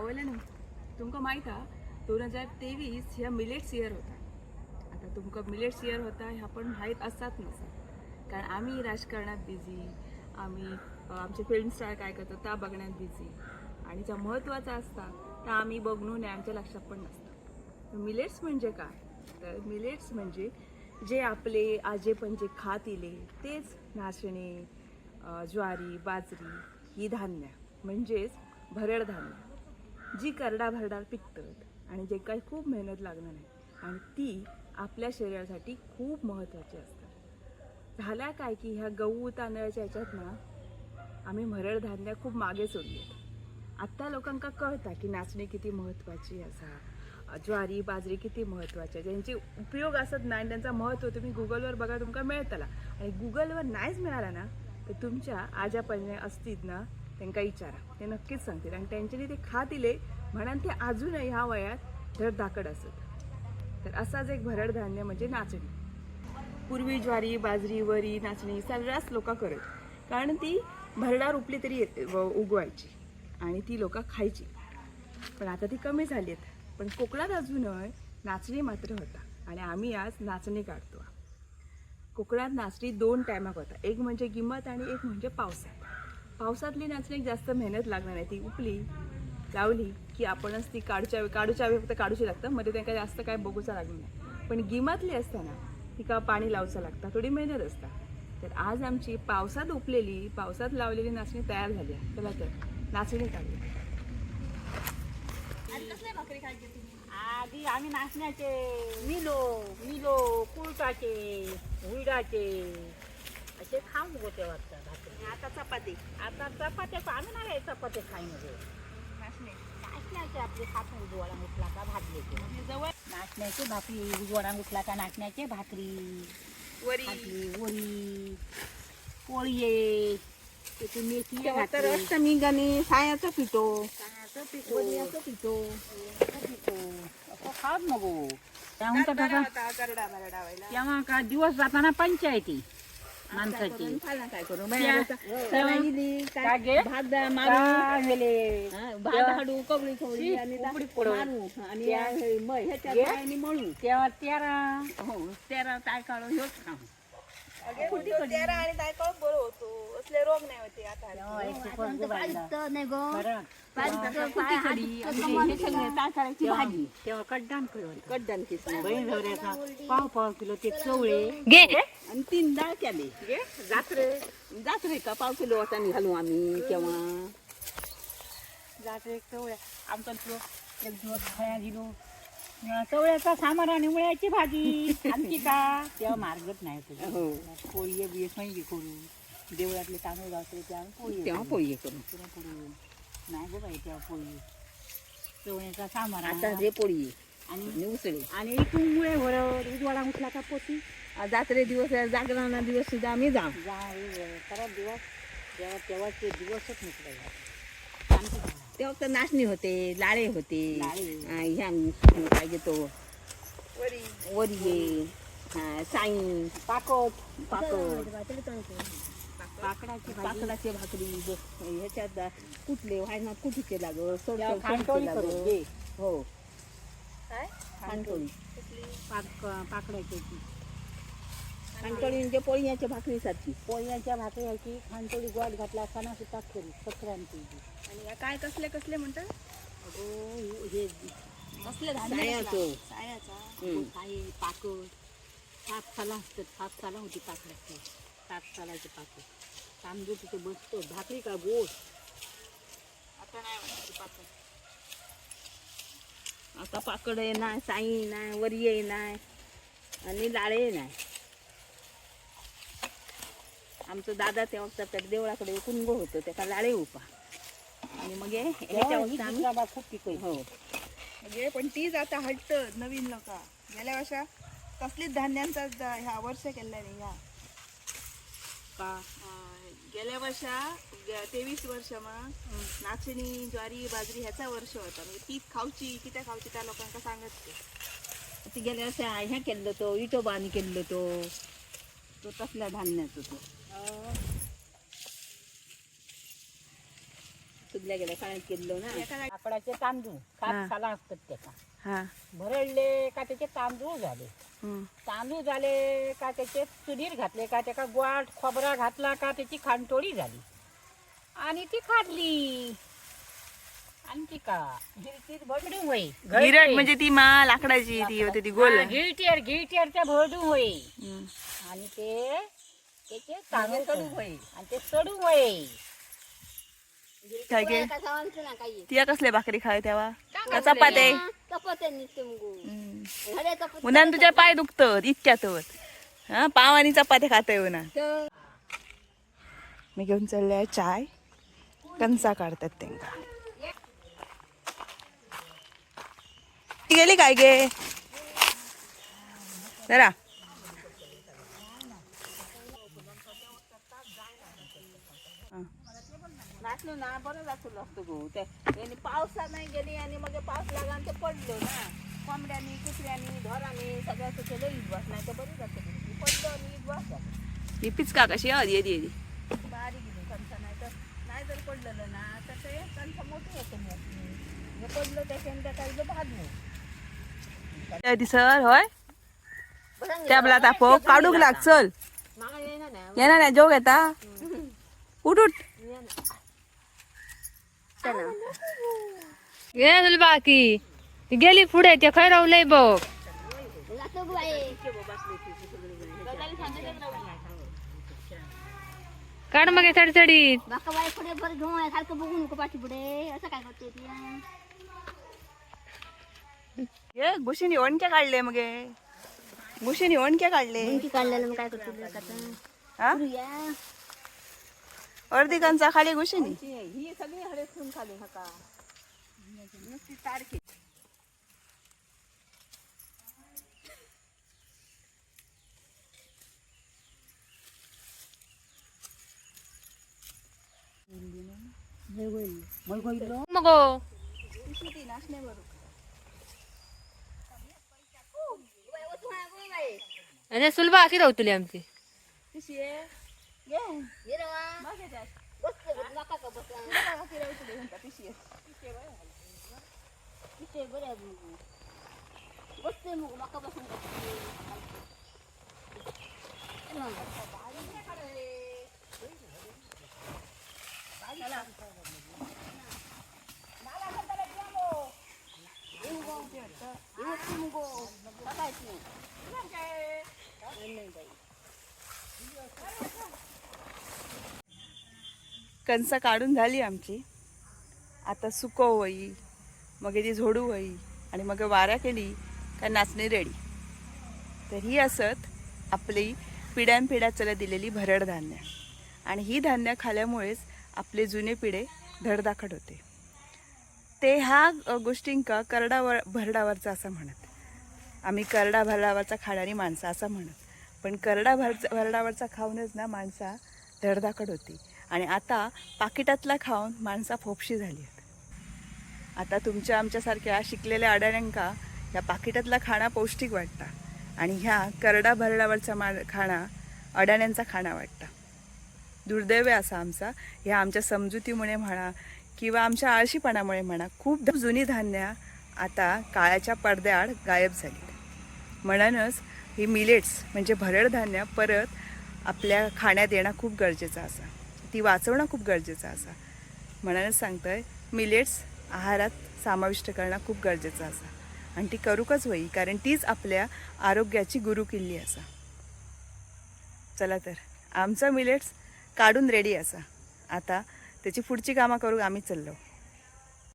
आवडलं ना तुमकां माहीत हा दोन हजार तेवीस ह्या मिलेट्स इयर होता. आता तुमकां मिलेट्स इयर होता ह्या पण माहीत असतात नसतात कारण आम्ही राजकारणात बिझी आम्ही आमचे फिल्म स्टार काय करतात त्या बघण्यात बिझी आणि ज्या महत्त्वाचा असता त्या आम्ही बघणून आमच्या लक्षात पण नसतं. मिलेट्स म्हणजे काय? तर मिलेट्स म्हणजे जे आपले आजे पंजे खात इले तेच नाचणे ज्वारी बाजरी ही धान्य. म्हणजेच भरड धान्य. जी करडा भरडा पिकतात आणि जे काही खूप मेहनत लागणार नाही आणि ती आपल्या शरीरासाठी खूप महत्त्वाची असतात. झाल्या काय की ह्या गहू तांदळाच्या ह्याच्यात ना आम्ही भरड धान्य खूप मागे सोडली आत्ता लोकांका कळता की नाचणी किती महत्त्वाची असा ज्वारी बाजरी किती महत्त्वाची आहे. ज्यांचे उपयोग असत नाही त्यांचा महत्त्व तुम्ही गुगलवर बघा तुमका मिळतला. आणि गुगलवर नाहीच मिळाला ना तर तुमच्या आजापणे असतील ना त्यांना विचारा ते नक्कीच सांगतील. आणि त्यांच्यानी ते खात इले म्हणून ते अजूनही ह्या वयात धडधाकड असत. तर असाच एक भरड धान्य म्हणजे नाचणी. पूर्वी ज्वारी बाजरी वरी नाचणी सर्रास लोक करत. कारण ती भरडा रुपली तरी येते व उगवायची. आणि ती लोक खायची. पण आता ती कमी झाली आहेत पण कोकणात अजूनही नाचणी मात्र होता. आणि आम्ही आज नाचणी काढतो. कोकणात नाचणी दोन टायमाक होता. एक म्हणजे गिमत आणि एक म्हणजे पावसात. पावसातली नाचणी जास्त मेहनत लागणार नाही ती उपली लावली की आपणच ती काढूच्या काढूच्या वेळी फक्त काढूची लागतं. मध्ये त्यांना जास्त काय बघूचा लागणार नाही. पण गिमातली असताना तिका पाणी लावचं लागतं. थोडी मेहनत असता. तर आज आमची पावसात उपलेली पावसात लावलेली नाचणी तयार झाली आहे. चला तर नाचणी काढूया. आधी आम्ही नाचण्याचे. मिलो मिलो कुळटाचे हुरडाचे असे खाऊन होते वाटतं भाकरी आता चपाती. आता चपात्या आम्ही नाही खाईन गे नाचणी नाचण्याचे आपले खापून उजवाडा मुठला का आणि जवळ नाचण्याची भाकरी उजवाडा मुठला का नाचण्याचे भाकरी. वरी. भाकरी वरी. पोळी त्याची मेथी तर घातली. अष्टमी गणी सायाचा पिठो. तांदळाचं पिठो. वड्याचं पिठो. असं खात नको. त्याहून तर करडा व्हायला. तेव्हा का दिवस जाताना पंचायती. माणसाची. काय करू? भात हाडू कवळी कवळी शी, आणि पडू. मारू आणि हे- मळू. तेव्हा तेरा हो तेरा काय काढू ह्योच खाऊ आणि बरं होतो. असले रोग नाही होते आता हे भाजी. तेव्हा कडदान कडदान झवऱ्याचा पाव पाव किलो ते चवळे. आणि तीन डाळ केली. जात्रे. जात्रे का? पाव किलो वाटाणे घालू आम्ही तेव्हा जाते एक चवळ्या आमचा तो एक दिवस खाया दिलो अं, चवळ्याचा सामार आणि मुळ्याची भाजी. आणखी का? तेव्हा मार्गत नाही तुझ्या हो. पोळी बी संगी करू. देवळातले तांदूळ गावते तेव्हा पोळी तेव्हा पोळी करू. पुढे पुढे नाही गो बाई तेव्हा पोळी चवळ्याचा सामार. आता जे पोळी आणि उसळी. आणि इथून मुळे भरत उजवाडा उठला का पोती? जात्रे दिवस जागरणा दिवस सुद्धा आम्ही जाऊ. जा खरा दिवस. तेव्हा तेव्हा ते दिवसच निघले तेव्हा तर नाचणी होते लाळे होते. ह्या काय घेतो वरी. हा, साई. पाकट पाकड. पाकडाची पाकडाची भाकरी ह्याच्यात कुठले व्हायना कुठे खांडोळी करून घे. हो. पाक पाकडाची. ती. खांडोळी म्हणजे पोळीच्या भाकरीसाठी पोळ्याच्या भाकऱ्याची खांडोळी गोड घातला असताना सुद्धा करी सक्रांती आणि या काय कसले कसले म्हणतात अगो हे कसले सायाचं. सायाचा. काही पाकड सात साला असतात सात साला होती पाकडाची सात सालाचे पाकड तांदूळ तिथे बसतो भाकरी का गोड? आता नाही पाकड आता पाकड नाही साई नाही वरी नाही आणि लाळे नाही आमचं दादा तेव्हा तर देवळाकडे कुंग होतं त्याचा लाळे उपा आणि मग हे- बाबा खूप पिकय हो. म्हणजे पण तीच आता हट्ट नवीन लोक गेल्या वर्षा कसलीच धान्यांचा ह्या वर्ष केला नाही ह्या का? गेल्या वर्षा तेवीस वर्ष मग. नाचणी ज्वारी बाजरी ह्याचा वर्ष होता. म्हणजे ती खाऊची किती खाऊची त्या लोकांका सांगत ते ती गेल्या वर्षी ह्या केलं तो इटोबानी केलं तो तो तसल्या धान्याचं तो. सुदल्या गेल्या सगळ्यात केलो ना. आकडाचे तांदूळ. सात साला असतात त्याचा हा. भरडले का त्याचे तांदूळ झाले. तांदूळ झाले का त्याचे चुलीर घातले का त्याका गोड खोबरा घातला का त्याची खांडोळी झाली. आणि ती खाल्ली. आणखी का? गिरट म्हणजे ती मा लाकडाची ती होती ती गोल. गिरटीयर भरडून होई. हम्म. आणि ते त्याचे तांदूळ कडू होई. आणि ते सडू होई. काय गे? तिया कसले भाकरी खाय तेव्हा? का चपाते उन्हान तुझ्या पाय दुखतात इतक्यात हा पाव आणि चपाती खाते उन्हा मी घेऊन चालले चाय. कणसा काढतात त्यांना. गेली काय गे? जरा. नाचलो ना बरं पावसा नाही गेली आणि मग पाऊस लागला आणि ते पडलो ना. कोंबड्यांनी कुत्र्यांनी ढोरांनी सगळ्याचं केलं ईद वास नाही तर बरी जातं. पडलो आणि ईद ही पिचका कशी आधी येदी येदी बारीक गेली कणसा नाही तर नाही जर पडलेलं ना तर ते कणसा मोठं होतं हे पडलं त्याच्याने त्या काही भाजू सर होय? त्याबला तापो काढूक लाग चल. येणार नाही जोग येता. उठ उठ. गेल बाकी ती गेली पुढे ते खय रावलंय बघ. काढ मग हे चडचडीत बाका बाई पुढे बरं घेऊन आहे सारखं बघू नको पाठी पुढे. असं काय करते ती ये गुशीनी ओणक्या काढले मग? गुशीनी ओणक्या काढले? काढलेलं मग काय करते हा? अर्धी कंचा खाली गुशीनी ही सगळी हळे खाली हका नुसती तारखी. मग आणि सुलभा अशी राहतली आमची कशी आहे ये ये रे वा. बघ याच्यात. बसते बघ, नका का बसा. बघा किती राहू म्हणता पिशी आहे. इथे बरं आहे बघ. बसते मग नका बसून बसते. कणसं काढून झाली आमची. आता सुकव होई मग ती झोडू होई आणि मग वाऱ्या केली का नाचणी रेडी तर ही असत आपली पिढ्यान पिढ्या चला दिलेली भरड धान्य. आणि ही धान्य खाल्यामुळेच आपले जुने पिढे धडधाकट होते. ते ह्या गोष्टींका करडावर भरडावरचा असं म्हणत. आम्ही करडा भरडावरचा खाणारी माणसं असं म्हणत. पण करडा भर भरडावरचा खाऊनच ना माणसा धडधाकट होती. आणि आता पाकिटातला खाऊन माणसा फोपशी झाली आहेत. आता तुमच्या आमच्यासारख्या शिकलेल्या अडाण्यांका ह्या पाकिटातला खाणा पौष्टिक वाटता आणि ह्या करडा भरडावरचा मा खाणा अडाण्यांचा खाणा वाटता. दुर्दैव असा आमचा. ह्या आमच्या समजुतीमुळे म्हणा किंवा आमच्या आळशीपणामुळे म्हणा खूप जुनी धान्य आता काळाच्या पडद्याआड गायब झाली म्हणूनच ही मिलेट्स म्हणजे भरड धान्य परत आपल्या खाण्यात येणं खूप गरजेचं असा. ती वाचवणं खूप गरजेचं असा. म्हणूनच सांगतोय मिलेट्स आहारात समाविष्ट करणं खूप गरजेचं असा. आणि ती करूकच होई कारण तीच आपल्या आरोग्याची गुरुकिल्ली असा. चला तर आमचा मिलेट्स काढून रेडी असा. आता त्याची पुढची कामं करू आम्ही चाललो.